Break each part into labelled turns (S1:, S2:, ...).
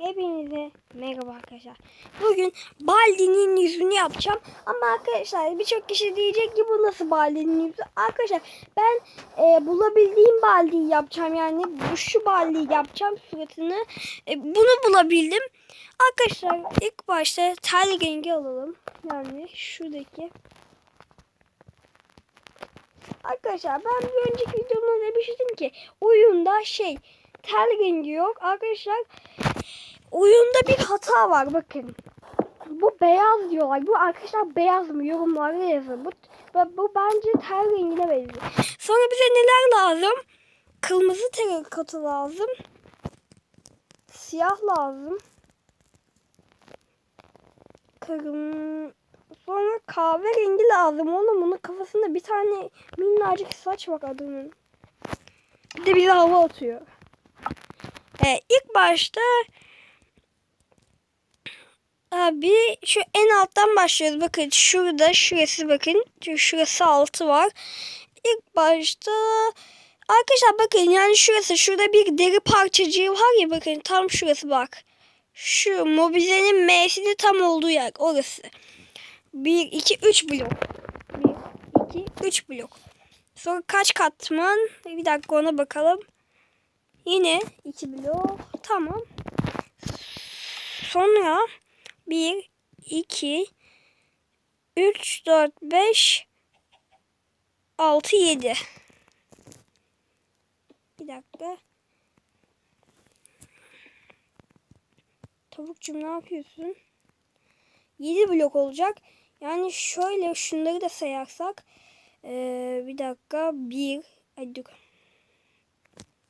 S1: Hepinize merhaba arkadaşlar. Bugün Baldi'nin yüzünü yapacağım. Ama arkadaşlar birçok kişi diyecek ki bu nasıl Baldi'nin yüzü? Arkadaşlar ben e, bulabildiğim Baldi'yi yapacağım. Yani bu şu Baldi'yi yapacağım suratını. E, bunu bulabildim. Arkadaşlar ilk başta tel rengi alalım. Yani şuradaki. Arkadaşlar ben bir önceki videomda demiştim ki oyunda şey tel rengi yok. Arkadaşlar oyunda bir hata var bakın. Bu beyaz diyorlar. Bu arkadaşlar beyaz mı? Yorumlarda yazın. Bu, bu, bence tel rengine benziyor. Sonra bize neler lazım? Kırmızı terikatı lazım. Siyah lazım. Kırmızı Sonra kahverengi lazım oğlum. Bunun kafasında bir tane minnacık saç var adamın. Bir de bize hava atıyor. Ee, ilk başta abi şu en alttan başlıyoruz. Bakın şurada şurası bakın. Şurası altı var. İlk başta arkadaşlar bakın yani şurası şurada bir deri parçacığı var ya bakın tam şurası bak. Şu mobizenin M'sinin tam olduğu yer orası. 1, 2, 3 blok. 1, 2, 3 blok. Sonra kaç katman? Bir dakika ona bakalım. Yine 2 blok. Tamam. Sonra 1, 2, 3, 4, 5, 6, 7. Bir dakika. Tavukcuğum ne yapıyorsun? 7 blok olacak. Yani şöyle şunları da sayarsak ee, bir dakika 1 ay dur.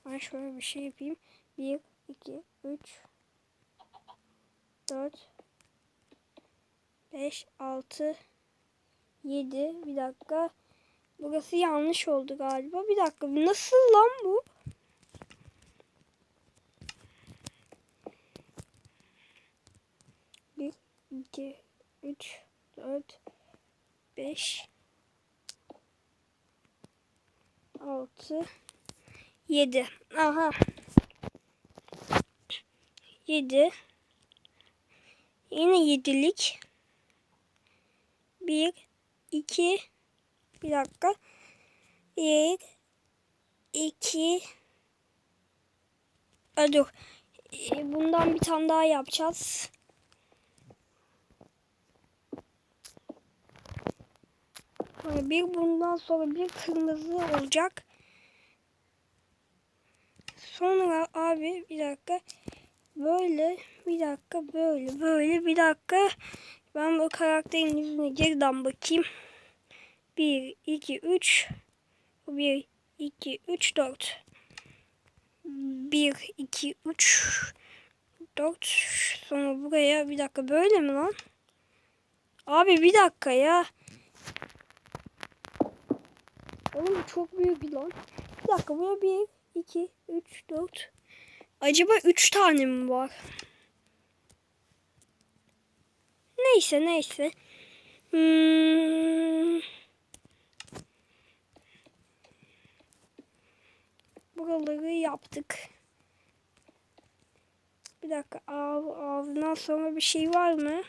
S1: Ben şöyle bir şey yapayım. 1 2 3 4 5 6 7 bir dakika. Burası yanlış oldu galiba. Bir dakika. Nasıl lan bu? Bir, iki, üç, dört, beş, altı, yedi. Aha. Yedi. Yine yedilik. Bir, iki, bir dakika. Bir, iki, Aa, dur. Ee, Bundan bir tane daha yapacağız. Sonra bir bundan sonra bir kırmızı olacak. Sonra abi bir dakika böyle bir dakika böyle böyle bir dakika ben bu karakterin yüzüne geriden bakayım. 1 2 3 1 2 3 4 1 2 3 4 sonra buraya bir dakika böyle mi lan? Abi bir dakika ya. Oğlum çok büyük bir lan. Bir dakika burada bir, iki, üç, dört. Acaba üç tane mi var? Neyse neyse. Hmm. Buraları yaptık. Bir dakika ağ, ağzından sonra bir şey var mı?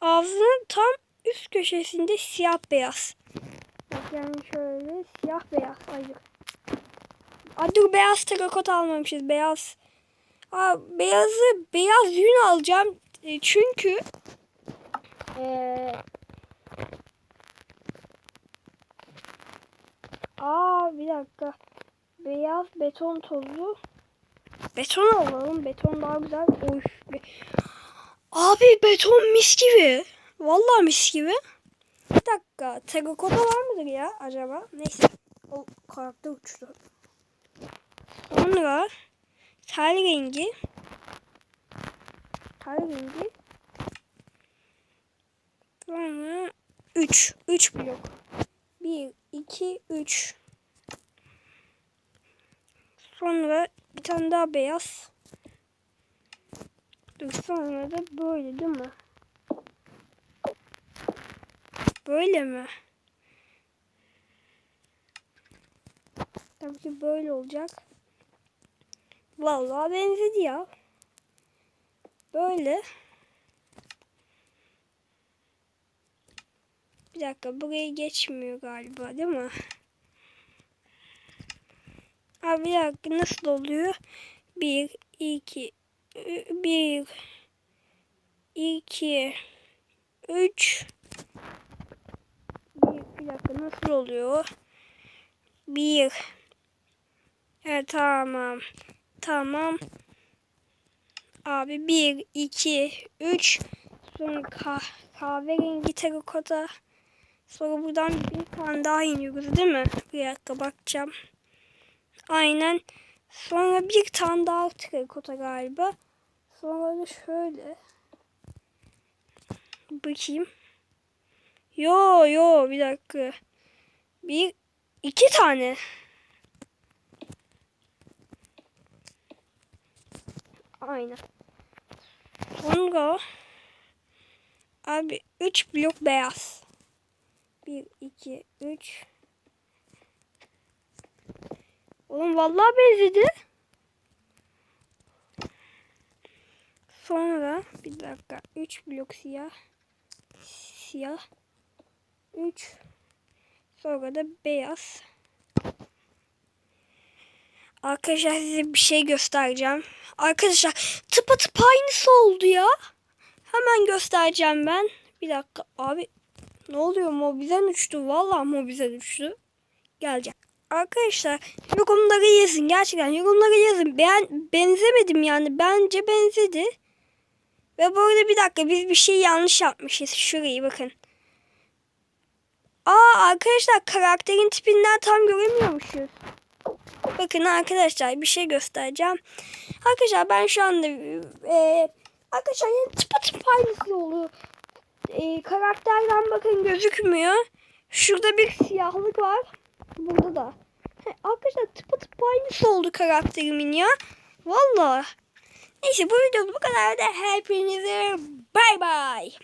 S1: Ağzının tam üst köşesinde siyah beyaz. Bak yani şöyle siyah beyaz. Hayır. Aa, dur beyaz terakot almamışız. Beyaz. Aa, beyazı beyaz yün alacağım. E, çünkü ee, Aa bir dakika. Beyaz beton tozu. Beton alalım. Beton daha güzel. Oy. Abi beton mis gibi. Vallahi mis gibi. Bir dakika. Terakota var mıdır ya acaba? Neyse. O karakter uçtu. Sonra tel rengi. Tel rengi. Sonra 3. 3 blok. 1, 2, 3. Sonra bir tane daha beyaz. Dur sonra da böyle değil mi? Böyle mi? Tabii ki böyle olacak. Vallahi benzedi ya. Böyle. Bir dakika burayı geçmiyor galiba değil mi? Abi bir dakika nasıl oluyor? Bir, iki, ü- bir, iki, üç. Bir, bir dakika nasıl oluyor? Bir. Evet tamam. Tamam. Abi bir, iki, üç. Sonra kah kahverengi terikota. Sonra buradan bir tane daha iniyoruz değil mi? Bir dakika bakacağım. Aynen. Sonra bir tane daha terikota galiba. Sonra da şöyle. Bakayım. Yo yo bir dakika. Bir iki tane. Aynen. Sonra abi 3 blok beyaz. 1 2 3 Oğlum vallahi benzedi. Sonra bir dakika 3 blok siyah. Siyah. 3 Sonra da beyaz. Arkadaşlar size bir şey göstereceğim. Arkadaşlar tıpatıp aynısı oldu ya. Hemen göstereceğim ben. Bir dakika abi. Ne oluyor mobizen uçtu. Vallahi mobizen uçtu. Gelecek. Arkadaşlar yorumlara yazın. Gerçekten yorumlara yazın. Ben benzemedim yani. Bence benzedi. Ve bu arada bir dakika biz bir şey yanlış yapmışız. Şurayı bakın. Aa arkadaşlar karakterin tipinden tam göremiyormuşuz. Bakın arkadaşlar bir şey göstereceğim. Arkadaşlar ben şu anda e, arkadaşlar yani tıpatıp aynısı oluyor. E, karakterden bakın gözükmüyor. Şurada bir siyahlık var. Burada da. He, arkadaşlar tıpatıp aynısı oldu karakterimin ya. Vallahi. Neyse bu videomuz bu kadar da hepinize bay bay.